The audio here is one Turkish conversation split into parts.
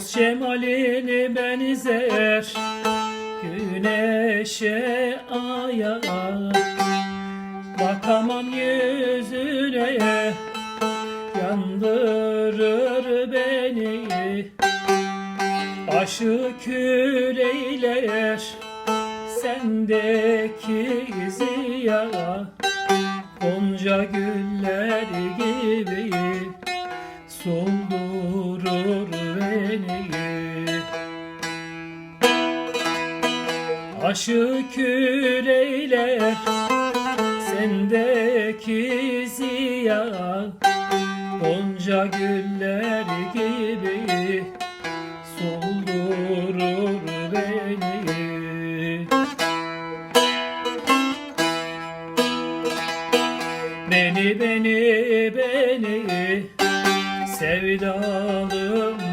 Cemalini benzer Güneşe aya Bakamam yüzüne Yandırır beni. Başı kül eyler Sendeki ziya. Gonca güller gibi Soldurur beni Aşı kül eyler Sendeki ziya Gonca güller gibi Soldurur beni. Beni beni beni Sevdalım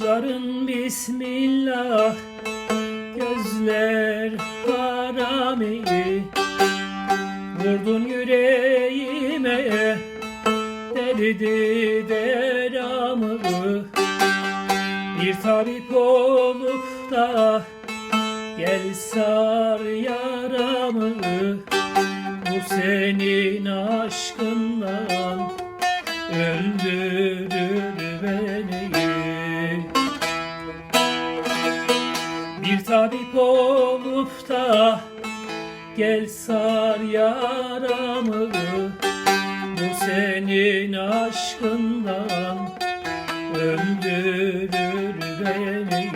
Başların bismillah Gözler harami Vurdun yüreğime Delidi deramı. Bir tabip olup da Gel sar yaramı. Bu senin aşkından Öldürür beni tabip olup da Gel sar yaramı. Bu senin aşkından Öldürür beni.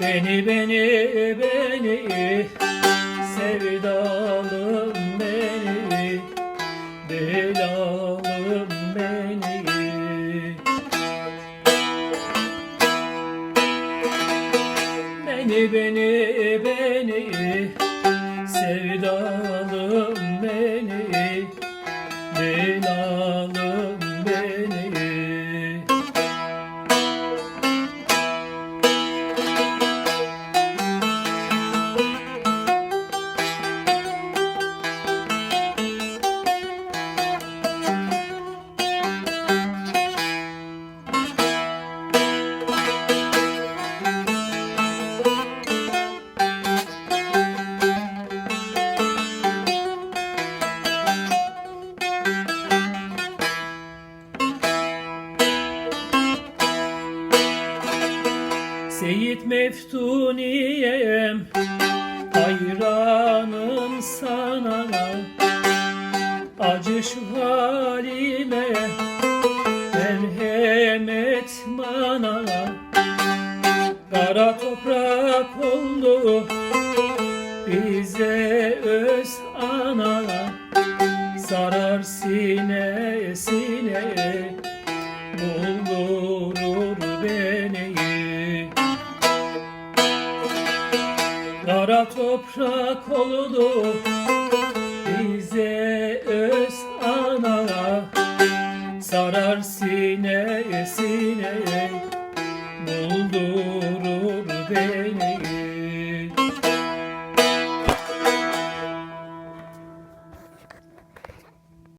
Beni beni beni Sevdalım beni Belalım beni Beni beni beni Sevdalım beni. Belalım Seyit Meftuniyem Hayranım sana. Acı şu halime Merhamet bana Kara toprak oldu Bize Kara toprak oldu bize öz ana Sarar sinesine